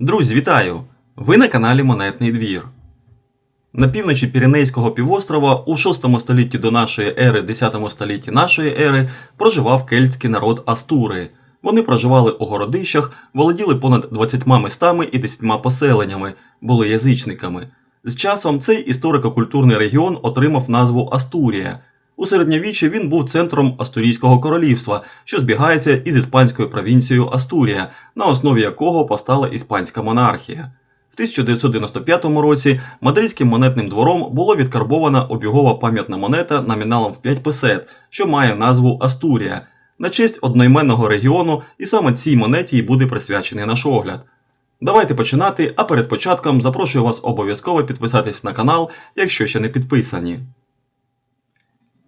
Друзі, вітаю! Ви на каналі Монетний двір. На півночі Піренейського півострова у 6 столітті до нашої ери, 10 столітті нашої ери проживав кельтський народ Астури. Вони проживали у городищах, володіли понад 20 містами і 10 поселеннями, були язичниками. З часом цей історико-культурний регіон отримав назву Астурія. У середньовіччі він був центром Астурійського королівства, що збігається із іспанською провінцією Астурія, на основі якого постала іспанська монархія. В 1995 році мадридським монетним двором було відкарбована обігова пам'ятна монета номіналом в 5 песет, що має назву Астурія, на честь одноіменного регіону, і саме цій монеті й буде присвячений наш огляд. Давайте починати, а перед початком запрошую вас обов'язково підписатись на канал, якщо ще не підписані.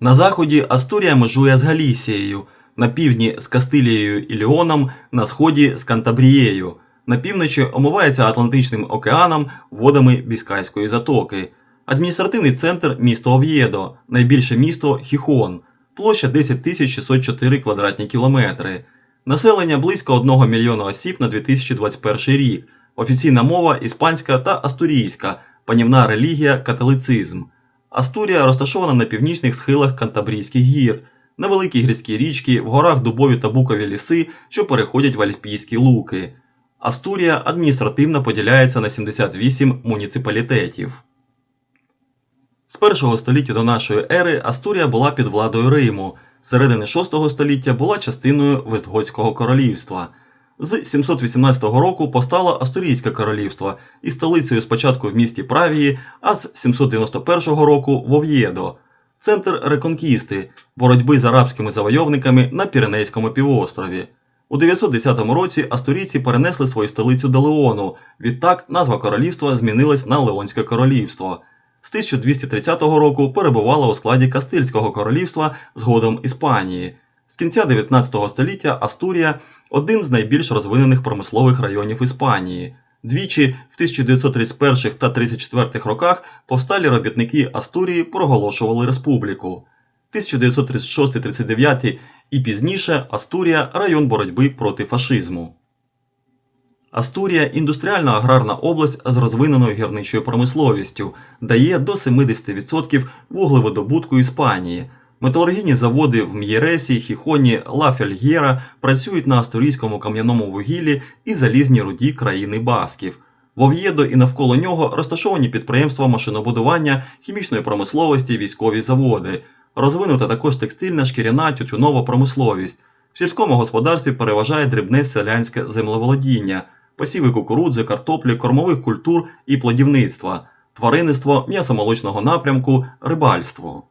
На заході Астурія межує з Галісією, на півдні з Кастилією і Ліоном, на сході з Кантабрією, на півночі омивається Атлантичним океаном водами Біскайської затоки. Адміністративний центр місто Ов'єдо, найбільше місто Хіхон, площа 10 604 квадратні кілометри. Населення близько 1 мільйона осіб на 2021 рік. Офіційна мова іспанська та астурійська, панівна релігія католицизм. Астурія розташована на північних схилах Кантабрійських гір, на великій гірській річці, в горах дубові та букові ліси, що переходять в Альпійські луки. Астурія адміністративно поділяється на 78 муніципалітетів. З першого століття до нашої ери Астурія була під владою Риму, з середини 6 століття була частиною Вестготського королівства. З 718 року постало Астурійське королівство із столицею спочатку в місті Правії, а з 791 року в Ов'єдо, центр реконкісти, боротьби з арабськими завойовниками на Піренейському півострові. У 910 році астурійці перенесли свою столицю до Леону. Відтак назва королівства змінилась на Леонське королівство. З 1230 року перебувала у складі Кастильського королівства згодом Іспанії. З кінця 19 століття Астурія один з найбільш розвинених промислових районів Іспанії. Двічі в 1931 та 34 роках повсталі робітники Астурії проголошували республіку. 1936-39 і пізніше Астурія район боротьби проти фашизму. Астурія індустріальна аграрна область з розвиненою гірничою промисловістю, дає до 70% вуглеводобутку Іспанії. Металургійні заводи в М'єресі, Хіхоні, Ла Фельгєра працюють на астурійському кам'яному вугіллі і залізній руді країни Басків. В Ов'єдо і навколо нього розташовані підприємства машинобудування, хімічної промисловості, військові заводи. Розвинута також текстильна, шкіряна, тютюнова промисловість. В сільському господарстві переважає дрібне селянське землеволодіння, посіви кукурудзи, картоплі, кормових культур і плодівництва, тваринництво, м'ясомолочного напрямку, рибальство.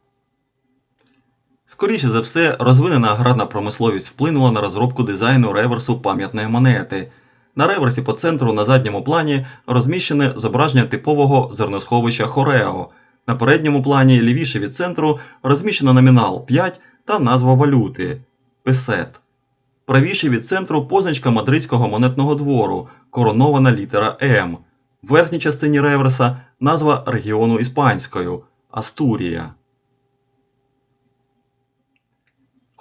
Скоріше за все, розвинена аграрна промисловість вплинула на розробку дизайну реверсу пам'ятної монети. На реверсі по центру на задньому плані розміщене зображення типового зерносховища Хорео. На передньому плані лівіше від центру розміщено номінал 5 та назва валюти песет. Правіше від центру позначка мадридського монетного двору, коронована літера М. В верхній частині реверса назва регіону іспанською Астурія.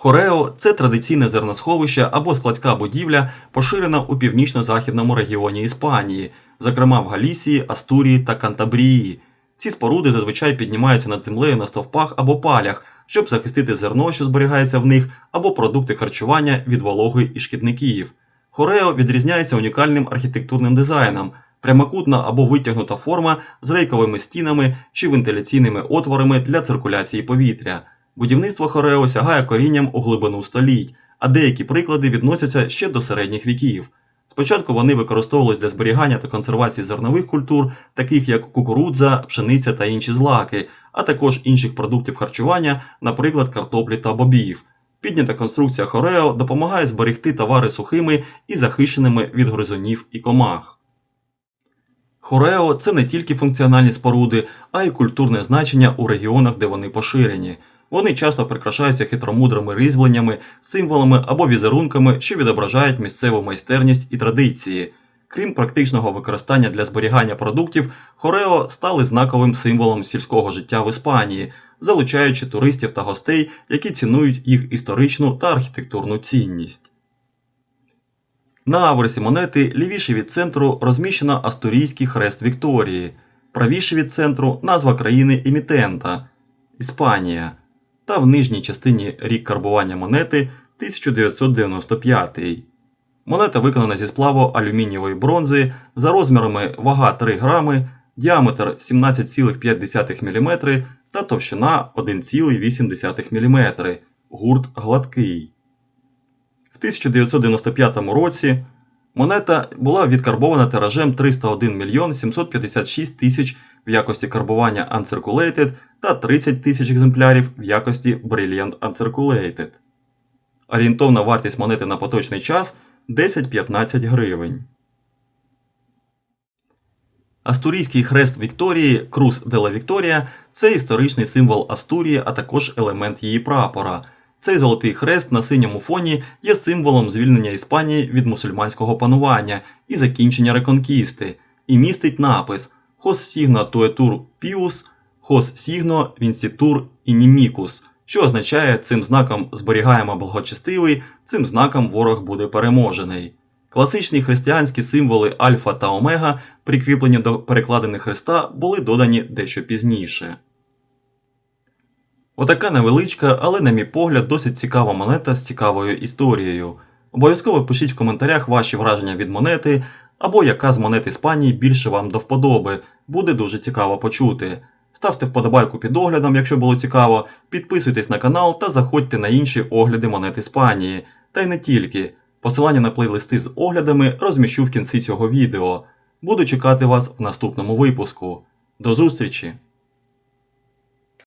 Хорео це традиційне зерносховище або складська будівля, поширена у північно-західному регіоні Іспанії, зокрема в Галісії, Астурії та Кантабрії. Ці споруди зазвичай піднімаються над землею на стовпах або палях, щоб захистити зерно, що зберігається в них, або продукти харчування від вологи і шкідників. Хорео відрізняється унікальним архітектурним дизайном, прямокутна або витягнута форма з рейковими стінами чи вентиляційними отворами для циркуляції повітря. Будівництво Хорео сягає корінням у глибину століть, а деякі приклади відносяться ще до середніх віків. Спочатку вони використовувались для зберігання та консервації зернових культур, таких як кукурудза, пшениця та інші злаки, а також інших продуктів харчування, наприклад, картоплі та бобів. Піднята конструкція Хорео допомагає зберегти товари сухими і захищеними від гризунів і комах. Хорео це не тільки функціональні споруди, а й культурне значення у регіонах, де вони поширені. Вони часто прикрашаються хитромудрими різьбленнями, символами або візерунками, що відображають місцеву майстерність і традиції. Крім практичного використання для зберігання продуктів, хорео стали знаковим символом сільського життя в Іспанії, залучаючи туристів та гостей, які цінують їх історичну та архітектурну цінність. На аверсі монети лівіше від центру розміщено Астурійський хрест Вікторії, правіше від центру назва країни емітента Іспанія та в нижній частині рік карбування монети 1995. Монета виконана зі сплаву алюмінієвої бронзи за розмірами вага 3 грами, діаметр 17,5 мм та товщина 1,8 мм. Гурт гладкий. В 1995 році монета була відкарбована тиражем 301 мільйон 756 тисяч в якості карбування Uncirculated та 30 тисяч екземплярів в якості Brilliant Uncirculated. Орієнтовна вартість монети на поточний час 10-15 гривень. Астурійський хрест Вікторії Крус де ла Вікторія це історичний символ Астурії, а також елемент її прапора. Цей золотий хрест на синьому фоні є символом звільнення Іспанії від мусульманського панування і закінчення реконкісти, і містить напис Hos signo tuetur pius, hos signo vincitur inimicus, що означає цим знаком зберігаємо благочестивий, цим знаком ворог буде переможений. Класичні християнські символи альфа та омега, прикріплені до перекладини хреста, були додані дещо пізніше. Отака невеличка, але, на мій погляд, досить цікава монета з цікавою історією. Обов'язково пишіть в коментарях ваші враження від монети, або яка з монет Іспанії більше вам до вподоби, буде дуже цікаво почути. Ставте вподобайку під оглядом, якщо було цікаво, підписуйтесь на канал та заходьте на інші огляди монет Іспанії. Та й не тільки. Посилання на плейлисти з оглядами розміщу в кінці цього відео. Буду чекати вас в наступному випуску. До зустрічі!